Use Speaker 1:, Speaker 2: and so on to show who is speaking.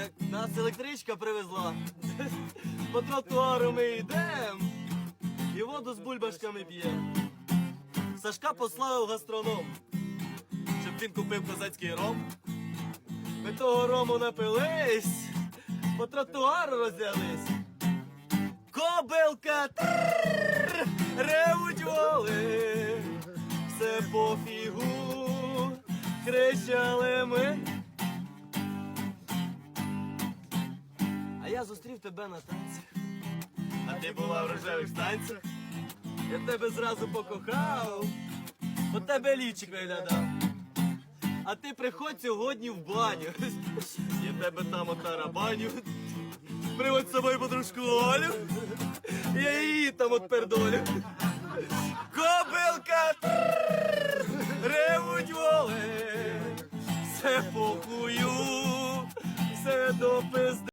Speaker 1: Як нас електричка привезла, по тротуару ми йдем і воду з бульбашками п'ємо. Сашка послав гастроном, щоб він купив козацький ром. Ми того рому напились, по тротуару роззялись. Кобилка ревуть воли, все пофігу, кричали ми. Я зустрів тебе на танцях, а ти була в рожевих станцях. Я тебе зразу покохав, у тебе лічик виглядав. А ти приходь сьогодні в баню. Я тебе там отарабаню. Приводь з собою подружку Олю. Я її там отпердолю. Кобилка ревуть воли. Все похую, все до пизди.